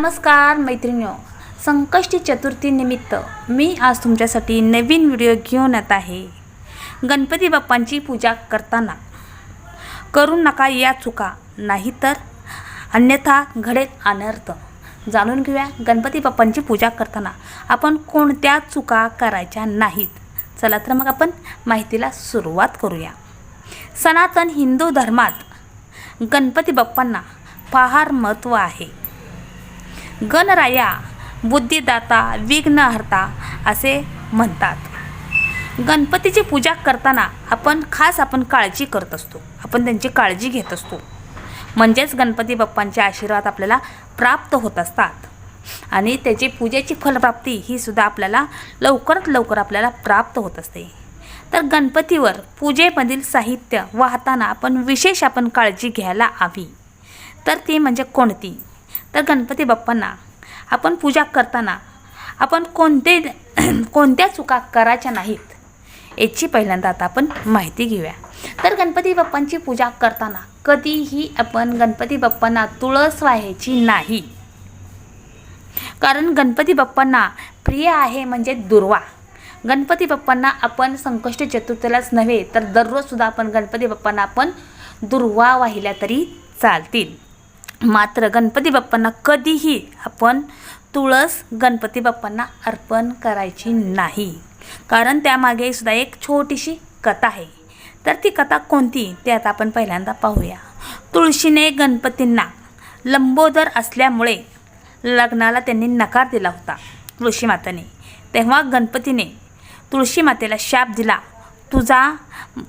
नमस्कार मैत्रिणीओ संकष्टी चतुर्थी निमित्त मी आज तुमच्यासाठी नवीन व्हिडिओ घेऊन येत आहे. गणपती बाप्पांची पूजा करताना करू नका या चुका नाहीतर अन्यथा घडेल अनर्थ. जाणून घेऊया गणपती बाप्पांची पूजा करताना आपण कोणत्या चुका करायच्या नाहीत. चला तर मग आपण माहितीला सुरुवात करूया. सनातन हिंदू धर्मात गणपती बाप्पांना फार महत्त्व आहे. गणराया बुद्धिदाता विघ्नहर्ता असे म्हणतात. गणपतीची पूजा करताना आपण खास आपण काळजी करत असतो. आपण त्यांची काळजी घेत असतो. म्हणजेच गणपती बाप्पांचे आशीर्वाद आपल्याला प्राप्त होत असतात. आणि त्याची पूजेची फलप्राप्ती ही सुद्धा आपल्याला लवकरात लवकर आपल्याला प्राप्त होत असते. तर गणपतीवर पूजेमधील साहित्य वाहताना आपण विशेष आपण काळजी घ्यायला हवी. तर ती म्हणजे कोणती? तर गणपती बाप्पांना आपण पूजा करताना आपण कोणते कोणत्या चुका करायच्या नाहीत याची पहिल्यांदा आता आपण माहिती घेऊया. तर गणपती बाप्पांची पूजा करताना कधीही आपण गणपती बाप्पांना तुळस व्हायची नाही. कारण गणपती बाप्पांना प्रिय आहे म्हणजे दुर्वा. गणपती बाप्पांना आपण संकष्ट चतुर्थीलाच नव्हे तर दररोजसुद्धा आपण गणपती बाप्पांना आपण दुर्वा वाहिल्या तरी चालतील. मात्र गणपती बाप्पांना कधीही आपण तुळस गणपती बाप्पांना अर्पण करायची नाही. कारण त्यामागे सुद्धा एक छोटीशी कथा आहे. तर ती कथा कोणती? ते आता आपण पहिल्यांदा पाहूया. तुळशीने गणपतींना लंबोदर असल्यामुळे लग्नाला त्यांनी नकार दिला होता तुळशी माताने. तेव्हा गणपतीने तुळशी मातेला शाप दिला तुझा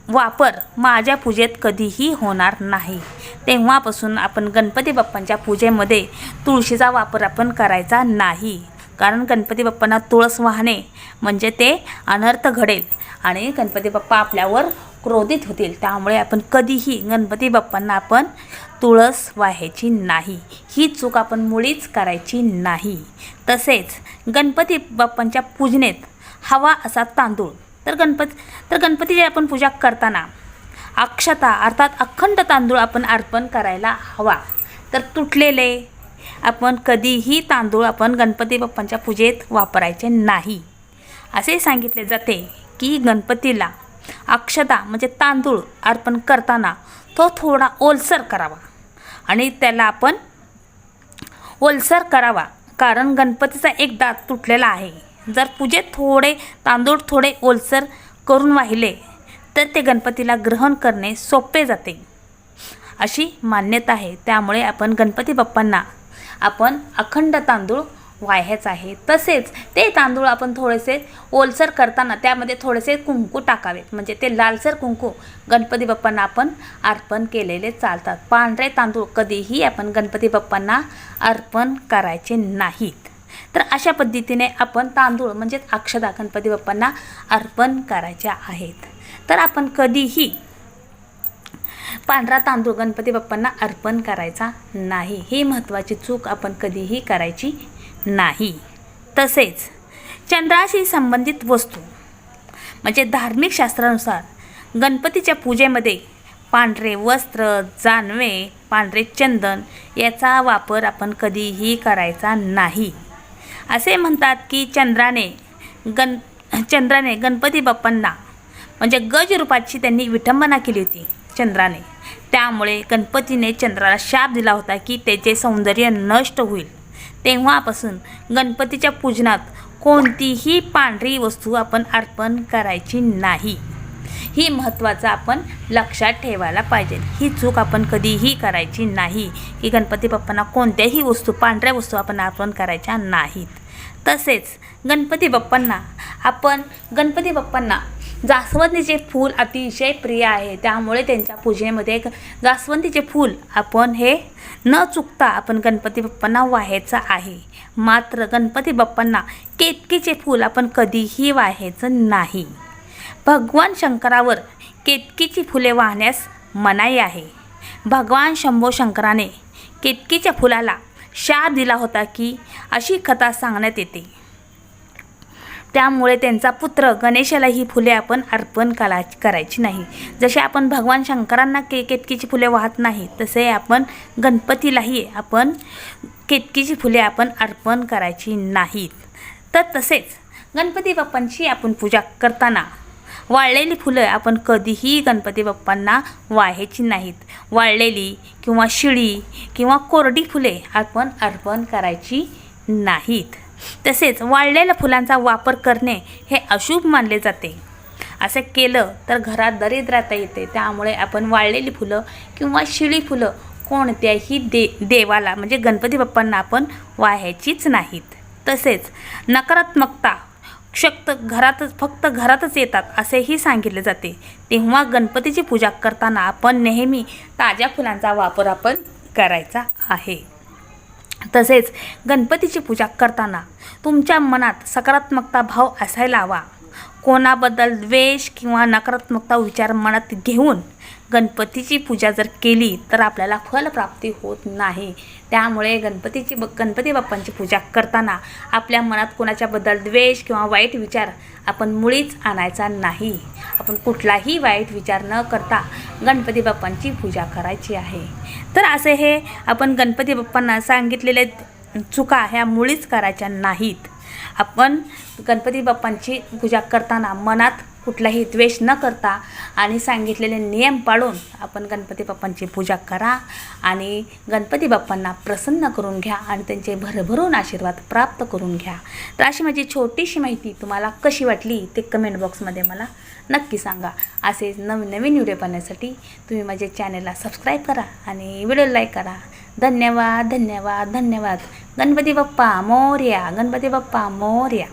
वापर माझ्या पूजेत कधीही होणार नाही. तेव्हापासून आपण गणपती बाप्पांच्या पूजेमध्ये तुळशीचा वापर आपण करायचा नाही. कारण गणपती बाप्पांना तुळस वाहणे म्हणजे ते अनर्थ घडेल आणि गणपती बाप्पा आपल्यावर क्रोधित होतील. त्यामुळे आपण कधीही गणपती बाप्पांना आपण तुळस वाहायची नाही. ही चूक आपण मुळीच करायची नाही. तसेच गणपती बाप्पांच्या पूजनेत हवा असा तांदूळ. तर गणपती तर गणपतीची आपण पूजा करताना अक्षता अर्थात अखंड तांदूळ आपण अर्पण करायला हवा. तर तुटलेले आपण कधीही तांदूळ आपण गणपती बाप्पांच्या पूजेत वापरायचे नाही. असे सांगितले जाते की गणपतीला अक्षता म्हणजे तांदूळ अर्पण करताना तो थोडा ओलसर करावा आणि त्याला आपण ओलसर करावा. कारण गणपतीचा एक दात तुटलेला आहे. जर पूजेत थोडे तांदूळ थोडे ओलसर करून वाहिले तर ते गणपतीला ग्रहण करणे सोपे जाते. अशी मान्यता आहे. त्यामुळे आपण गणपती बाप्पांना आपण अखंड तांदूळ वाह्याचं आहे. तसेच ते तांदूळ आपण थोडेसे ओलसर करताना त्यामध्ये थोडेसे कुंकू टाकावेत. म्हणजे ते लालसर कुंकू गणपती बाप्पांना आपण अर्पण केलेले चालतात. पांढरे तांदूळ कधीही आपण गणपती बाप्पांना अर्पण करायचे नाहीत. तर अशा पद्धतीने आपण तांदूळ म्हणजेच अक्षदा गणपती बाप्पांना अर्पण करायच्या आहेत. तर आपण कधीही पांढरा तांदूळ गणपती बाप्पांना अर्पण करायचा नाही. ही महत्त्वाची चूक आपण कधीही करायची नाही. तसेच चंद्राशी संबंधित वस्तू म्हणजे धार्मिक शास्त्रानुसार गणपतीच्या पूजेमध्ये पांढरे वस्त्र जानवे पांढरे चंदन याचा वापर आपण कधीही करायचा नाही. असे म्हणतात की चंद्राने गण चंद्राने गणपती बाप्पांना म्हणजे गज रूपाची त्यांनी विटंबना केली होती चंद्राने. त्यामुळे गणपतीने चंद्राला शाप दिला होता की त्याचे सौंदर्य नष्ट होईल. तेव्हापासून गणपतीच्या पूजनात कोणतीही पांढरी वस्तू आपण अर्पण करायची नाही. ही महत्त्वाचं आपण लक्षात ठेवायला पाहिजे. ही चूक आपण कधीही करायची नाही की गणपती बाप्पांना कोणत्याही वस्तू पांढऱ्या वस्तू आपण अर्पण करायच्या नाहीत. तसेच गणपती बाप्पांना आपण गणपती बाप्पांना जास्वंदीचे फूल अतिशय प्रिय आहे. त्यामुळे त्यांच्या पूजेमध्ये जास्वंदीचे फूल आपण हे न चुकता आपण गणपती बाप्पांना वाहायचं आहे. मात्र गणपती बाप्पांना केतकीचे फूल आपण कधीही वाहायचं नाही. भगवान शंकरावर केतकीची फुले वाहण्यास मनाई आहे. भगवान शंभो शंकराने केतकीच्या फुलाला शाप दिला होता की अशी कथा सांगण्यात येते. त्यामुळे त्यांचा पुत्र गणेशाला ही फुले आपण अर्पण कला करायची नाही. जसे आपण भगवान शंकरांना के केतकीची फुले वाहत नाही तसे आपण गणपतीलाही आपण केतकीची फुले आपण अर्पण करायची नाहीत. तर तसेच गणपती बाप्पांची आपण पूजा करताना वाळलेली फुलं आपण कधीही गणपती बाप्पांना वाहायची नाहीत. वाळलेली किंवा शिळी किंवा कोरडी फुले आपण अर्पण करायची नाहीत. तसेच वाळलेल्या फुलांचा वापर करणे हे अशुभ मानले जाते. असं केलं तर घरात दरिद्रता येते. त्यामुळे आपण वाळलेली फुलं किंवा शिळी फुलं कोणत्याही दे देवाला म्हणजे गणपती बाप्पांना आपण वाहायचीच नाहीत. तसेच नकारात्मकता शक्त घरातच फक्त घरातच येतात असेही सांगितले जाते. तेव्हा गणपतीची पूजा करताना आपण नेहमी ताज्या फुलांचा वापर आपण करायचा आहे. तसेच गणपतीची पूजा करताना तुमच्या मनात सकारात्मकता भाव असायला हवा. कोणाबद्दल द्वेष किंवा नकारात्मकता विचार मनात घेऊन गणपतीची पूजा जर केली तर आपल्याला फलप्राप्ती होत नाही. त्यामुळे गणपतीची ब गणपती बाप्पांची पूजा करताना आपल्या मनात कोणाच्याबद्दल द्वेष किंवा वाईट विचार आपण मुळीच आणायचा नाही. आपण कुठलाही वाईट विचार न करता गणपती बाप्पांची पूजा करायची आहे. तर असे हे आपण गणपती बाप्पांना सांगितलेले चुका ह्या मुळीच करायच्या नाहीत. आपण गणपती बाप्पांची पूजा करताना मनात कुठलाही द्वेष न करता आणि सांगितलेले नियम पाळून आपण गणपती बाप्पांची पूजा करा आणि गणपती बाप्पांना प्रसन्न करून घ्या आणि त्यांचे भरभरून आशीर्वाद प्राप्त करून घ्या. तर अशी माझी छोटीशी माहिती तुम्हाला कशी वाटली ते कमेंट बॉक्समध्ये मला नक्की सांगा. असे नवीन नवीन व्हिडिओ पाहण्यासाठी तुम्ही माझ्या चॅनलला सबस्क्राईब करा आणि व्हिडिओ लाईक करा. धन्यवाद धन्यवाद धन्यवाद. गणपती बाप्पा मोर्या गणपती बाप्पा मोर्या.